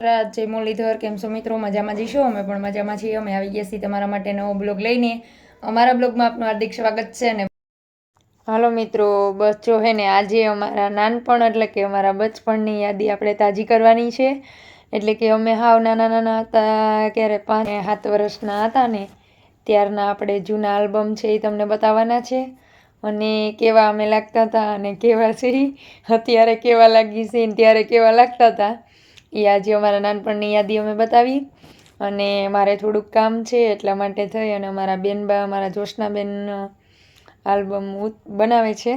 જય મુરલીધર, કેમ છો મિત્રો? મજામાં જઈશું અમે પણ મજામાં છીએ. અમે આવી ગયા છીએ તમારા માટે નવો બ્લોગ લઈને. અમારા બ્લોગમાં આપનું હાર્દિક સ્વાગત છે ને. હાલો મિત્રો, બસ જો હે ને, આજે અમારા નાનપણ એટલે કે અમારા બચપણની યાદી આપણે તાજી કરવાની છે. એટલે કે અમે હાવ નાના નાના હતા, ક્યારે પાંચ સાત વર્ષના હતા ને, ત્યારના આપણે જૂના આલ્બમ છે એ તમને બતાવવાના છે. અને કેવા અમે લાગતા હતા અને કેવા છે અત્યારે કેવા લાગી છે ત્યારે કેવા લાગતા હતા. એ આજે અમારા નાનપણની યાદી અમે બતાવી. અને મારે થોડુંક કામ છે એટલા માટે થઈ અને અમારા બેનબા અમારા જોશનાબેન આલ્બમ બનાવે છે.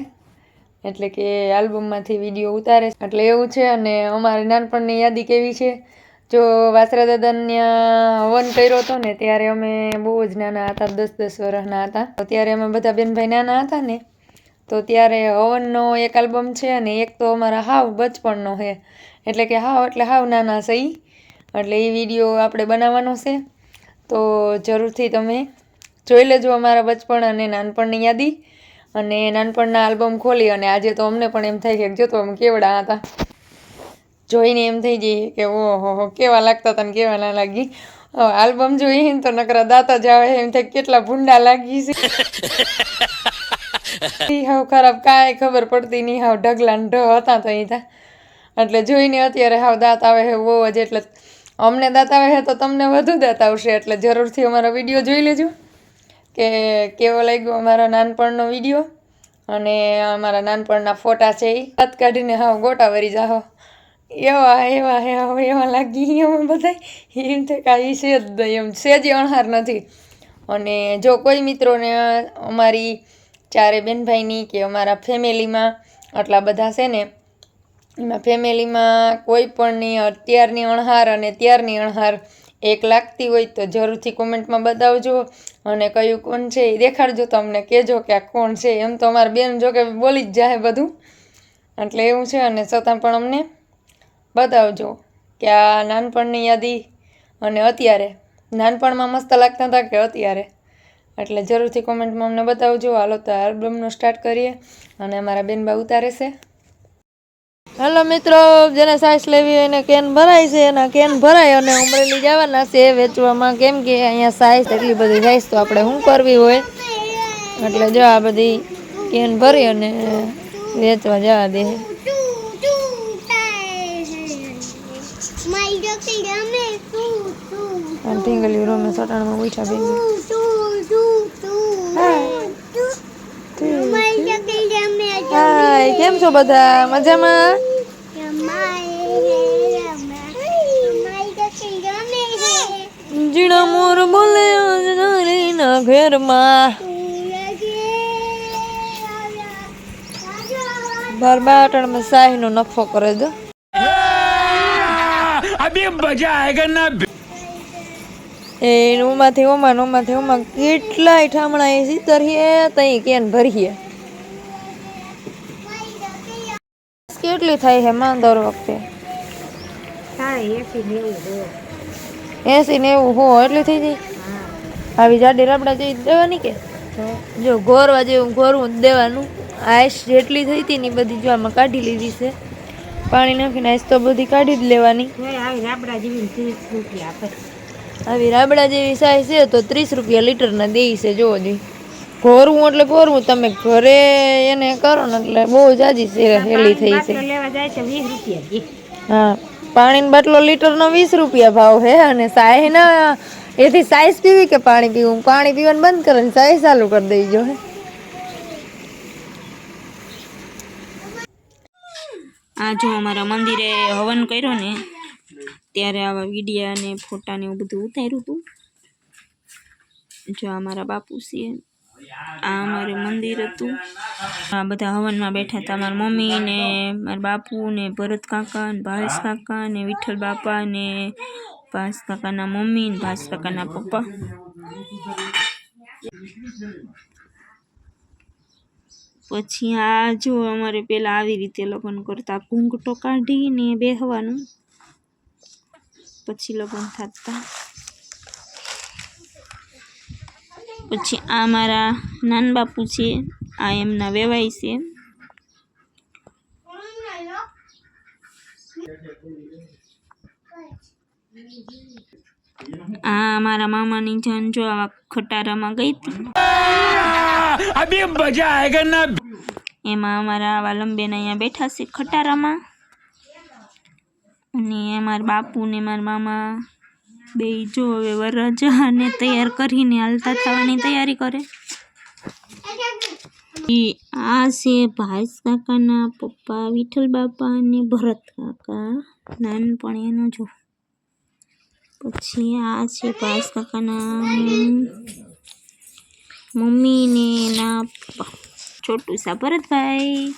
એટલે કે આલ્બમમાંથી વીડિયો ઉતારે છે. એટલે એવું છે અને અમારી નાનપણની યાદી કેવી છે? જો વાસરા દાદાને હવન કર્યો હતો ને, ત્યારે અમે બહુ જ નાના હતા, દસ દસ વર્ષના હતા. ત્યારે અમે બધા બેનભાઈ નાના હતા ને તો ત્યારે હવનનો એક આલ્બમ છે અને એક તો અમારા હાવ બચપણનો છે. એટલે કે હાવ, એટલે હાવ નાના સહી એટલે એ વીડિયો આપણે બનાવવાનો છે. તો જરૂરથી તમે જોઈ લેજો અમારા બચપણ અને નાનપણની યાદી. અને નાનપણના આલ્બમ ખોલી અને આજે તો અમને પણ એમ થાય કે જો તો અમે કેવડા હતા. જોઈને એમ થઈ જઈએ કે ઓહો, હો, કેવા લાગતા હતા ને કેવા ના લાગી. આલ્બમ જોઈએ ને તો નકરા દાતા જ આવે એમ થાય કેટલા ભૂંડા લાગી છે. હાવ ખરાબ, કાંઈ ખબર પડતી નહીં, હાવ ઢગલા ઢ હતા તો અહીં એટલે જોઈને અત્યારે હાવ દાંત આવે છે બહુ જ, એટલે અમને દાંત આવે છે તો તમને વધુ દાંત આવશે, એટલે જરૂરથી અમારો વીડિયો જોઈ લેજો. કે કેવો લાગ્યો અમારો નાનપણનો વીડિયો? અને અમારા નાનપણના ફોટા છે એ દાંત કાઢીને હાવ ગોટા વરી જાઓ એવા એવા એવા એવા લાગી અમે બધા એમ થાય કાંઈ છે જ એમ જ અણહાર નથી. અને જો કોઈ મિત્રોને અમારી ચારે બેનભાઈની કે અમારા ફેમિલીમાં, આટલા બધા છે ને, એમાં ફેમિલીમાં કોઈ પણની અત્યારની અણહાર અને ત્યારની અણહાર એક લાગતી હોય તો જરૂરથી કોમેન્ટમાં બતાવજો. અને કયું કોણ છે એ દેખાડજો તમને કહેજો કે આ કોણ છે. એમ તો અમારા બેન જો કે બોલી જ જાય બધું. એટલે એવું છે અને છતાં પણ અમને બતાવજો કે આ નાનપણની યાદી અને અત્યારે. નાનપણમાં મસ્ત લાગતા હતા કે અત્યારે? એટલે જરૂરથી કોમેન્ટમાં અમને બતાવજો. હાલો તો આલ્બમનો સ્ટાર્ટ કરીએ અને અમારા બેનબા ઉતારે છે. હેલો મિત્રો જેને સાઈઝ લેવી હોય એને કેન ભરાય છે. એના કેન ભરાય અને ઉમરેલી જવાના છે વેચવામાં. કેમ કે અહીંયા સાઈઝ એટલી બધી સાઈઝ તો આપણે શું કરવી હોય? એટલે જો આ બધી કેન ભરી અને વેચવા જવા દે. મારી ડોકી ગમે તું તું અને ટીંગલી રૂમે સટાણમાં બેઠા બે હાય કેમ છો બધા? મજામાં? જીણા મોર બોલે ના ઘેરમાં. સાહી નો નફો કરે દો અભી મજા આયગા ના એ ઉમાંથી ઓમાં ઓમાંથી ઓમાં કેટલાય ઠામણા એ સીતરીએ તઈ કેન ભરીએ. કેટલી થાય છે માં દર વખતે? એસી ને એવું હો એટલી થઈ જાય? આવી જાડી રાબડા જેવી દેવાની કે? જો ગોરવા જેવું ગોરવું જ દેવાનું. આઈસ જેટલી થઈ હતી ને બધી જો આમાં કાઢી લીધી છે. પાણી નાખીને આઈસ તો બધી કાઢી જ લેવાની. આવી રાબડા જેવી સાઈઝ છે તો ત્રીસ રૂપિયા લીટરના દેઈ છે જોવો જોઈએ ઘોરવું એટલે ઘોરવું તમે ઘરે એને કરો ને એટલે બહુ જાજી છે હેલી થઈ છે. હા પાણીનો બાટલો લીટરનો વીસ રૂપિયા ભાવ છે અને સાહેના એથી સાઈઝ પીવી કે પાણી પીવું? પાણી પીવાનું બંધ કરે ને સાઈઝ ચાલુ કરી દેજો હે. આ જો અમારા મંદિરે હવન કર્યો ને ત્યારે આવા વિડીયા ને ફોટા ને એવું બધું ઉતાર્યું હતું જો અમારા બાપુ છે. આ અમારું મંદિર હતું. આ બધા હવનમાં બેઠા હતા. મારા મમ્મી ને, મારા બાપુ ને, ભરત કાકા ને ભાસ કાકા ને, વિઠ્ઠલ બાપા ને ભાસ કાકાના મમ્મી ને ભાસ કાકાના પપ્પા. પછી આ જો અમારે પેલા આવી રીતે લગ્ન કરતા, ઘૂંઘટો કાઢીને બેહવાનું. પછી લગ્ન થતા. પછી આ મારા નાન બાપુ છે આ એમના વેવાય છે. આ મારા મામાની જન જો આવા ખટારામાં ગઈ હતી. એમાં અમારા આવા લંબેના અહીંયા બેઠા છે ખટારામાં. અને મારા બાપુ ને મારા મામા બે જો હવે વરરાજાને તૈયાર કરીને હાલતા થવાની તૈયારી કરે. આ છે ભાઈસ કાકાના પપ્પા, વિઠ્ઠલ બાપા અને ભરત કાકા, નાનપણ એનો જો. પછી આ છે ભાઈસ કાકાના મમ્મી ને એના પપ્પા. છોટું સા ભરતભાઈ.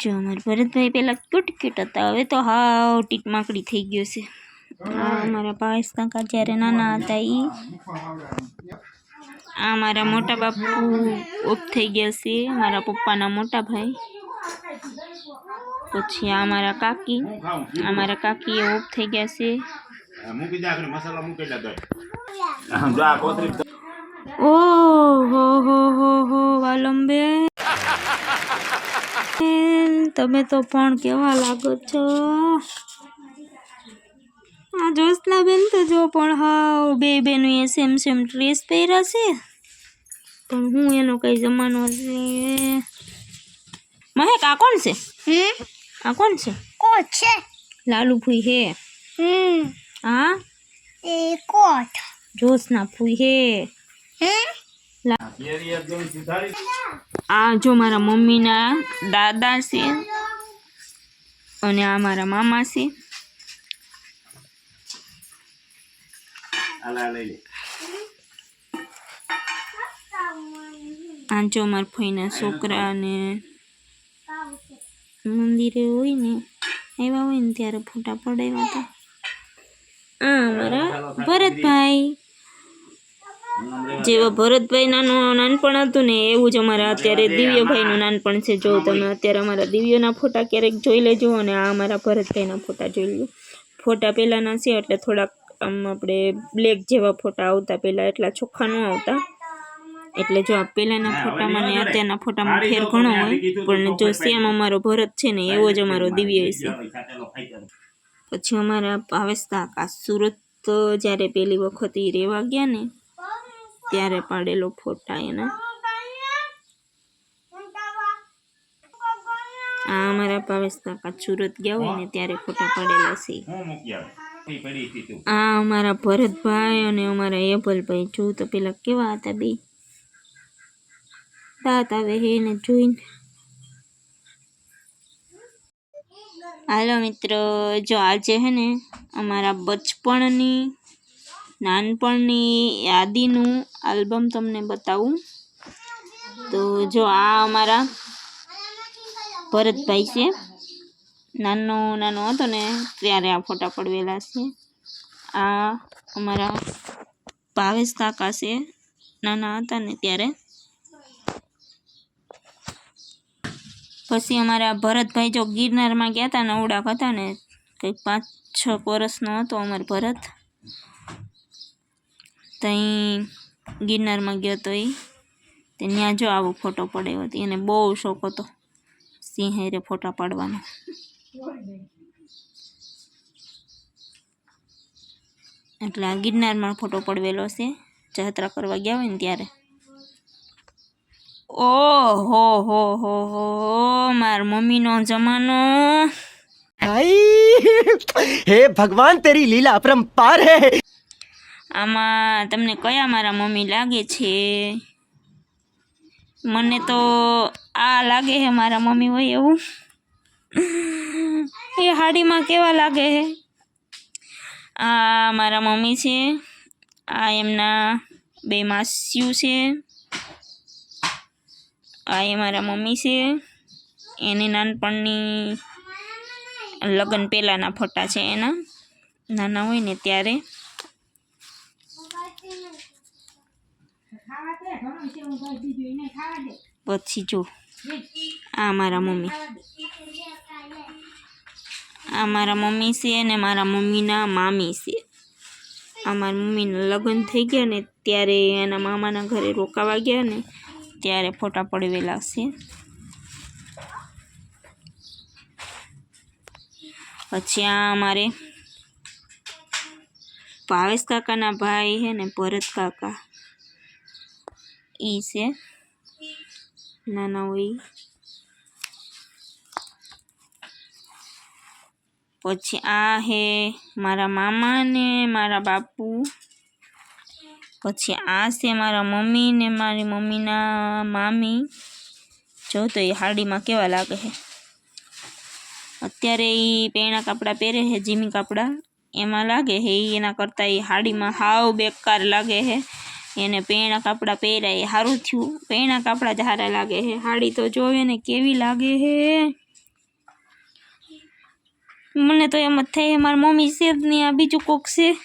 જો અમારા ભરતભાઈ પહેલાં ક્યુટ ક્યુટ હતા. હવે તો હાવ ટીટ માકડી થઈ ગયો છે. આ અમારા ભાઈસ કાકા જ્યારે નાના હતા એ આ મારા મોટા બાપુ ઓફ થઈ ગયા છે, મારા પપ્પાના મોટા ભાઈ. પછી આ મારા કાકી, આ મારા કાકી એ ઓફ થઈ ગયા છે. મૂકી દે આગળ મસાલા મૂકી દે આમ જો આ કોથળી ઓ હો હો હો હો વાલંબે તમે તો પણ કેવા લાગો છો? આ જોસલા બેન તો જો પણ હાવ બે બેનો એ સેમ સેમ ડ્રેસ પહેર્યા છે. પણ હું એનો કઈ જમાનો છે? મહેક આ કોણ છે? હમ આ કોણ છે? કોટ છે. લાલુ ફૂઈ હે. હમ. હા? એ કોટ. જોસના ફૂઈ હે. હમ કેરી એકદમ સુધારી આ જો મારા મમ્મીના દાદા છે અને આ મારા મામા છે. આ જો મારા ફઈના છોકરા અને મંદિરે હોય ને આવ્યા હોય ને ત્યારે ફોટા પડાવ્યા હતા આ મારા ભરતભાઈ. જેવા ભરતભાઈ નાનું નાનપણ હતું ને, એવું જ અમારા અત્યારે દિવ્યભાઈનું નાનપણ છે. જો તમે અત્યારે અમારા દિવ્યના ફોટા ક્યારેક જોઈ લેજો અને આ અમારા ભરતભાઈના ફોટા જોઈ લો ફોટા પહેલાંના છે એટલે થોડાક આમ આપણે બ્લેક જેવા ફોટા આવતા, પહેલાં એટલા ચોખ્ખા ન આવતા. એટલે જો આ પહેલાંના ફોટામાં ને અત્યારના ફોટામાં ફેર ઘણો હોય, પણ જો સેમ અમારો ભરત છે ને, એવો જ અમારો દિવ્ય છે. પછી અમારા ભાવેશ કાકા સુરત જ્યારે પહેલી વખત એ રહેવા ગયા ને ત્યારે પાડેલો ફોટા એના. આ અમારા ભાવેશ કાકા સુરત ગયા હોય ને ત્યારે ફોટા પાડેલા છે. આ અમારા ભરતભાઈ અને અમારા એબલભાઈ જો તો પેલા કેવા હતા બે? દાંત આવે હે ને જોઈને. હાલો મિત્રો જો આજે હે ને અમારા બચપણની નાનપણની યાદીનું આલ્બમ તમને બતાવું. તો જો આ અમારા ભરતભાઈ છે. નાનો નાનો હતો ને, ત્યારે આ ફોટા પડવેલા છે. આ અમારા ભાવેશ કાકા છે. નાના હતા ને ત્યારે. પછી અમારા ભરતભાઈ જો ગિરનારમાં ગયા હતા ને ઉડાક હતા ને, કંઈક પાંચ, છ વર્ષનો હતો અમારો ભરત. ત્યાં અહીં ગિરનારમાં ગયો હતો એ તે ત્યાં જો આવો ફોટો પડ્યો હતો. એને બહુ શોખ હતો સિંહ રે ફોટા પાડવાનો. એટલે આ ગિરનારમાં ફોટો પડવેલો છે. જાત્રા કરવા ગયા હોય ને ત્યારે. ઓ હો હો હો હો, માર મમ્મીનો જમાનો. ભાઈ, હે ભગવાન, તેરી લીલા અપરંપાર હે. આમાં તમને કયા મારા મમ્મી લાગે છે? મને તો આ લાગે છે મારા મમ્મી હોય એવું. એ હાડીમાં કેવા લાગે છે આ મારા મમ્મી છે. આ એમના બે માસ્યુ છે. આ એ મારા મમ્મી છે. એની નાનપણની લગ્ન પહેલાંના ફોટા છે એના. નાના હોય ને ત્યારે. પછી જો આ મારા મમ્મી. આ મારા મમ્મી છે ને મારા મમ્મીના મામી છે. આ મારા મમ્મીના લગ્ન થઈ ગયા ને ત્યારે એના મામાના ઘરે રોકાવા ગયા ને ત્યારે ફોટા પડવેલા છે. પછી આ અમારે ભાવેશ કાકાના ભાઈ હે ને ભરત કાકા. ઈ છે નાના હોય ઈ. પછી આ હે મારા મામા ને મારા બાપુ પછી આ છે મારા મમ્મી ને મારી મમ્મીના મામી જો તો એ હાડીમાં કેવા લાગે છે અત્યારે એ પેણા કપડાં પહેરે છે જીમી કપડાં એમાં લાગે છે ઈ એના કરતાં એ હાડીમાં હાવ બેકાર લાગે છે એને પેણા કપડાં પહેર્યા એ સારું થયું. પેણા કપડાં જ સારા લાગે છે. સાડી તો જોવે ને કેવી લાગે છે. મને તો એમ જ થાય મારી મમ્મી છે જ નહીં આ બીજું કોક છે.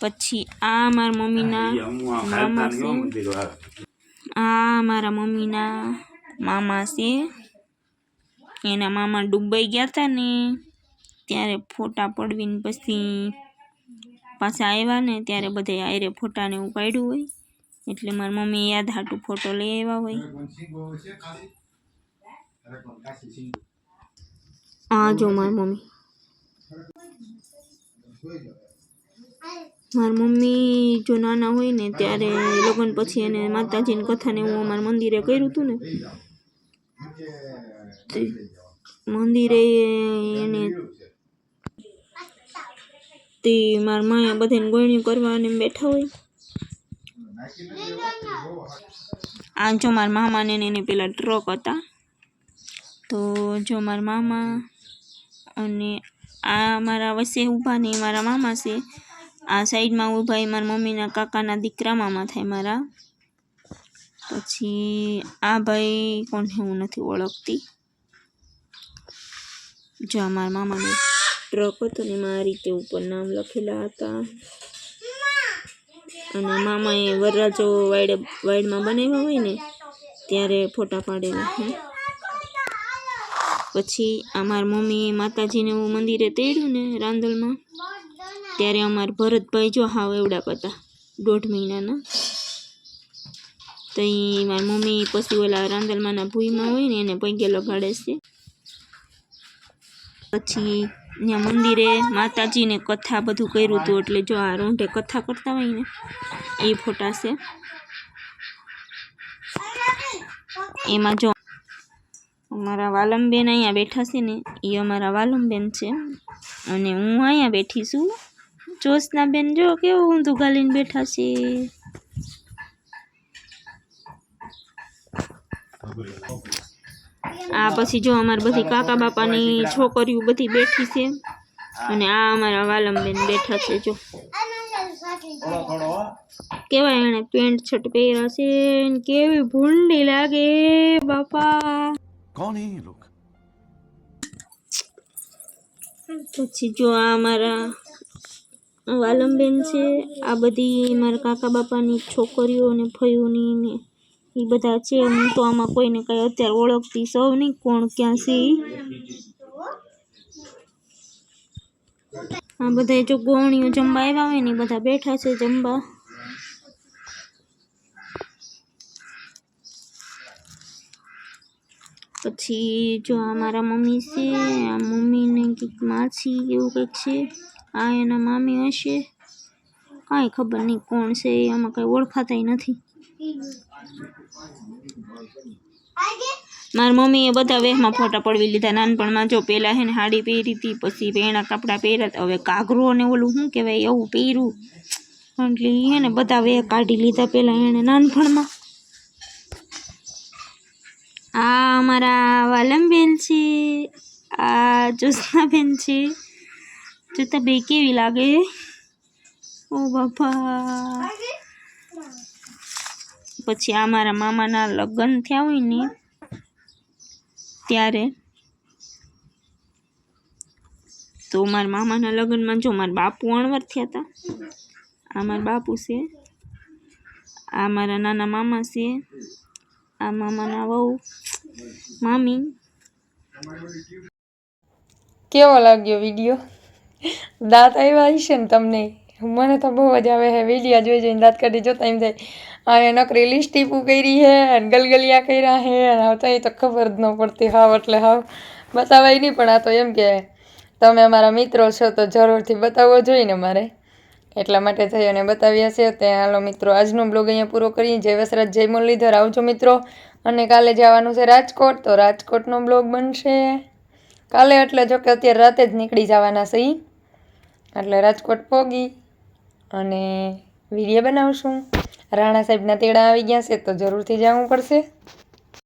પછી આ મારા મમ્મીના મામા છે. આ મારા મમ્મીના મામા છે. એના મામા ડૂબાઈ ગયા હતા ને. ત્યારે ફોટા પડવીને પછી પાછા આવ્યા ને ત્યારે બધે આયરે ફોટાને એવું પાડ્યું હોય. એટલે મારી મમ્મી યાદ હાટું ફોટો લઈ આવ્યા હોય. આ જો મારી મમ્મી. મારી મમ્મી જો નાના હોય ને ત્યારે લગ્ન પછી એને માતાજીની કથાને હું અમારા મંદિરે કર્યું હતું ને. મંદિરે એને તે મારા માયા બધાને ગોળ્યું કરવા અને બેઠા હોય. આ જો મારા મામાને એને પેલા ટ્રક હતા. તો જો મારા મામા અને આ મારા વચ્ચે ઊભા ને મારા મામા છે. આ સાઈડમાં ઊભા એ મારા મમ્મીના કાકાના દીકરા મામા થાય મારા. પછી આ ભાઈ કોણ હું નથી ઓળખતી. જો મારા મામાનો ટ્રક હતો ને આ રીતે ઉપર નામ લખેલા હતા અને મામાએ વરરાજો વાઈડ વાઈડમાં બનાવ્યા હોય ને ત્યારે ફોટા પાડેલા હે પછી અમારા મમ્મી માતાજીને એવું મંદિરે તેડ્યું ને રાંદલમાં ત્યારે અમાર ભરતભાઈ જો હાવ એવડા હતા દોઢ મહિનાના તો મારી મમ્મી પછી ઓલા રાંદલમાંના ભૂઈમાં હોય ને એને પૈગે લગાડે છે પછી ત્યાં મંદિરે, માતાજીને કથા બધું કર્યું હતું, એટલે જો આ રૂંઢે કથા કરતા હોય ને, એ ફોટા છે. એમાં જો અમારા વાલમબેન અહીંયા બેઠા છે ને, એ અમારા વાલમબેન છે. અને હું અહીંયા બેઠી છું. જોશનાબેન જો કેવું ઊંધું ગાલીને બેઠા છે. આ પછી જો અમારે બધી કાકા બાપાની છોકરીઓ બધી બેઠી છે. અને આ અમારા વાલમબેન બેઠા છે જો. કેવાય એને પેન્ટ શર્ટ પહેર્યા છે કેવી ભૂંડી લાગે બાપા. કોણ હે પછી જો આ અમારા વાલમબેન છે આ બધી મારા કાકા બાપાની છોકરીઓ અને ફઈઓની ને એ બધા છે. હું તો આમાં કોઈને કઈ અત્યારે ઓળખતી સૌ નહીં. કોણ ક્યાં છે? આ બધા જો ગોવણીઓ જમવા આવ્યા હોય ને બધા બેઠા છે જમવા. પછી જો આ મારા મમ્મી છે, આ મમ્મીને કંઈક માછી એવું કંઈક છે, આ એના મામી હશે. કાંઈ ખબર નહીં કોણ છે આમાં કંઈ ઓળખાતાય નથી. મારી મમ્મીએ બધા વેહમાં ફોટા પડવી લીધા. નાનપણમાં જો પહેલાં હે ને સાડી પહેરી હતી, પછી પેણા કપડાં પહેર્યા હતા. હવે ઘાઘરો ને ઓલું શું કહેવાય, એવું પહેર્યું. એટલે ઈ હે ને બધા વેહ કાઢી લીધા પહેલાં એણે નાનપણમાં. આ અમારા વાલમબેન છે, આ જ્યોત્સનાબેન છે. જોતા બે કેવી લાગે? ઓ બાપા. પછી આ મારા મામાના લગ્ન થયા હોય ને, ત્યારે તો મારા મામાના લગ્નમાં જો મારા બાપુ અણવર થયા હતા. આ મારા બાપુ છે, આ મારા નાના મામા છે, આ મામાના વહુ, મામી. કેવો લાગ્યો વીડિયો? દાંત આવ્યા હશે ને તમને? મને તો બહુ જ આવે છે. વીડિયો જોઈ જોઈને દાંત કાઢી જોતા એમ થાય. આ નકરી લિસ્ટીપું કરી હે અને ગલગલિયા કર્યા હે અને હવે તો એ તો ખબર જ ન પડતી હાવ એટલે હાવ બતાવાય નહીં, પણ આ તો એમ કે તમે અમારા મિત્રો છો તો જરૂરથી બતાવવો જોઈએ ને મારે. એટલા માટે થઈ અને બતાવ્યા છે તે હાલો મિત્રો, આજનો બ્લોગ અહીંયા પૂરો કરીએ. જય વસરાજ, જય મુરલીધર, આવજો મિત્રો. અને કાલે જવાનું છે રાજકોટ, તો રાજકોટનો બ્લોગ બનશે. કાલે એટલે જો કે અત્યારે રાતે જ નીકળી જવાના છે એટલે રાજકોટ પોગી અને વીડિયો બનાવશું. રાણા સાહેબના તેડા આવી ગયા છે તો જરૂરથી જવું પડશે.